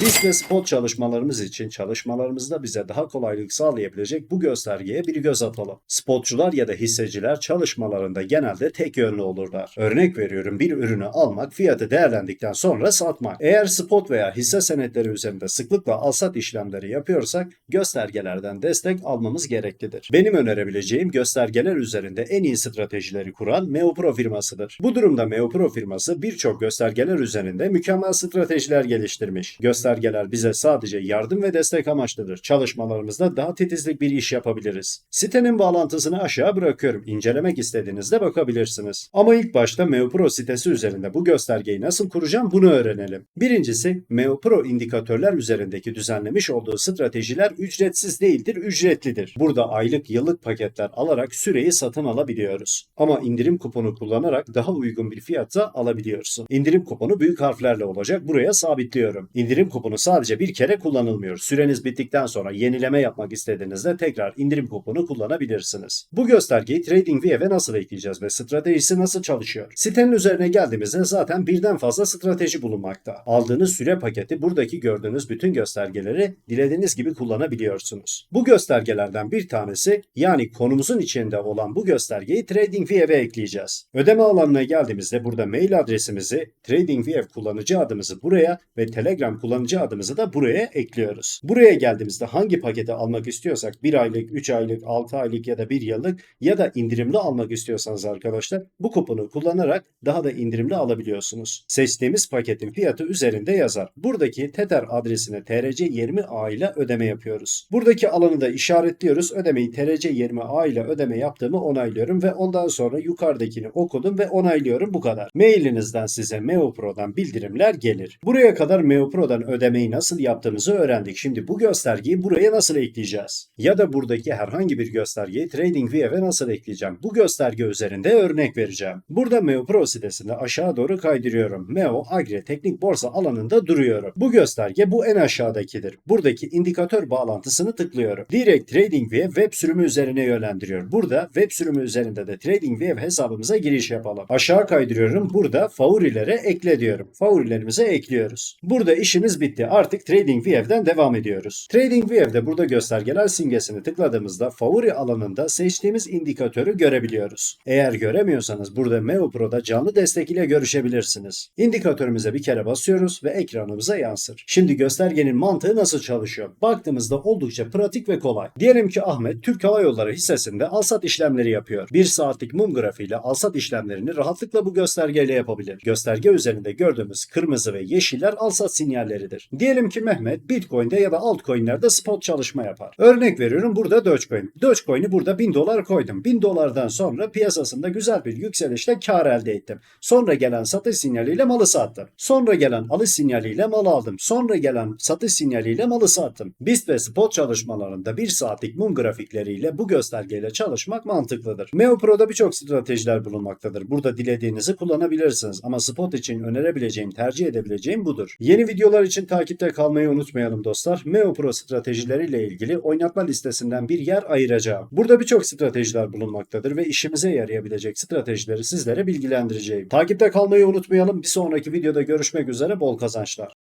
Disk ve spot çalışmalarımız için çalışmalarımızda bize daha kolaylık sağlayabilecek bu göstergeye bir göz atalım. Spotçular ya da hisseciler çalışmalarında genelde tek yönlü olurlar. Örnek veriyorum bir ürünü almak, fiyatı değerlendikten sonra satmak. Eğer spot veya hisse senetleri üzerinde sıklıkla alsat işlemleri yapıyorsak göstergelerden destek almamız gereklidir. Benim önerebileceğim göstergeler üzerinde en iyi stratejileri kuran Meopro firmasıdır. Bu durumda Meopro firması birçok göstergeler üzerinde mükemmel stratejiler geliştirmiş. Göstergeler bize sadece yardım ve destek amaçlıdır. Çalışmalarımızda daha titizlik bir iş yapabiliriz. Sitenin bağlantısını aşağı bırakıyorum. İncelemek istediğinizde bakabilirsiniz. Ama ilk başta Meopro sitesi üzerinde bu göstergeyi nasıl kuracağım bunu öğrenelim. Birincisi Meopro indikatörler üzerindeki düzenlemiş olduğu stratejiler ücretsiz değildir, ücretlidir. Burada aylık yıllık paketler alarak süreyi satın alabiliyoruz. Ama indirim kuponu kullanarak daha uygun bir fiyatta alabiliyorsun. İndirim kuponu büyük harflerle olacak. Buraya sabitliyorum. İndirim kuponu sadece bir kere kullanılmıyor. Süreniz bittikten sonra yenileme yapmak istediğinizde tekrar indirim kuponu kullanabilirsiniz. Bu göstergeyi TradingView'e nasıl ekleyeceğiz ve stratejisi nasıl çalışıyor? Sitenin üzerine geldiğimizde zaten birden fazla strateji bulunmakta. Aldığınız süre paketi buradaki gördüğünüz bütün göstergeleri dilediğiniz gibi kullanabiliyorsunuz. Bu göstergelerden bir tanesi yani konumuzun içinde olan bu göstergeyi TradingView'e ekleyeceğiz. Ödeme alanına geldiğimizde burada mail adresimizi, TradingView kullanıcı adımızı buraya ve Telegram kullanıcı adımızı da buraya ekliyoruz. Buraya geldiğimizde hangi paketi almak istiyorsak 1 aylık, 3 aylık, 6 aylık ya da 1 yıllık ya da indirimli almak istiyorsanız arkadaşlar bu kuponu kullanarak daha da indirimli alabiliyorsunuz. Seçtiğimiz paketin fiyatı üzerinde yazar. Buradaki Tether adresine TRC20A ile ödeme yapıyoruz. Buradaki alanı da işaretliyoruz. Ödemeyi TRC20A ile ödeme yaptığımı onaylıyorum ve ondan sonra yukarıdakini okudum ve onaylıyorum bu kadar. Mailinizden size MeoPro'dan bildirimler gelir. Buraya kadar MeoPro'dan ödemeyi nasıl yaptığımızı öğrendik. Şimdi bu göstergeyi buraya nasıl ekleyeceğiz? Ya da buradaki herhangi bir göstergeyi TradingView'e nasıl ekleyeceğim? Bu gösterge üzerinde örnek vereceğim. Burada MeoPro sitesinde aşağı doğru kaydırıyorum. Meo Agri Teknik Borsa alanında duruyorum. Bu gösterge bu en aşağıdakidir. Buradaki indikatör bağlantısını tıklıyorum. Direkt TradingView web sürümü üzerine yönlendiriyor. Burada web sürümü üzerinde de TradingView hesabımıza giriş yapalım. Aşağı kaydırıyorum. Burada favorilere ekle diyorum. Favorilerimize ekliyoruz. Burada işimiz bitti. Artık TradingView'den devam ediyoruz. TradingView'de burada göstergeler simgesini tıkladığımızda favori alanında seçtiğimiz indikatörü görebiliyoruz. Eğer göremiyorsanız burada MeoPro'da canlı destek ile görüşebilirsiniz. İndikatörümüze bir kere basıyoruz ve ekranımıza yansır. Şimdi göstergenin mantığı nasıl çalışıyor? Baktığımızda oldukça pratik ve kolay. Diyelim ki Ahmet Türk Hava Yolları hissesinde alsat işlemleri yapıyor. 1 saatlik mum grafiğiyle alsat işlemlerini rahatlıkla bu göstergeyle yapabilir. Gösterge üzerinde gördüğümüz kırmızı ve yeşiller alsat sinyalleridir. Diyelim ki Mehmet Bitcoin'de ya da altcoin'lerde spot çalışma yapar. Örnek veriyorum burada Dogecoin. Dogecoin'i burada 1000 dolar koydum. 1000 dolardan sonra piyasasında güzel bir yükselişle kar elde ettim. Sonra gelen satış sinyaliyle malı sattım. Sonra gelen alış sinyaliyle mal aldım. Sonra gelen satış sinyaliyle malı sattım. BIST ve spot çalışmalarında 1 saatlik mum grafikleriyle bu göstergeyle çalışmak mantıklıdır. MeoPro'da birçok stratejiler bulunmaktadır. Burada dilediğinizi kullanabilirsiniz ama spot için önerebileceğim, tercih edebileceğim budur. Yeni videolar için takipte kalmayı unutmayalım dostlar. MeoPro stratejileriyle ilgili oynatma listesinden bir yer ayıracağım. Burada birçok stratejiler bulunmaktadır ve işimize yarayabilecek stratejileri sizlere bilgilendireceğim. Takipte kalmayı unutmayalım. Bir sonraki videoda görüşmek üzere bol kazançlar.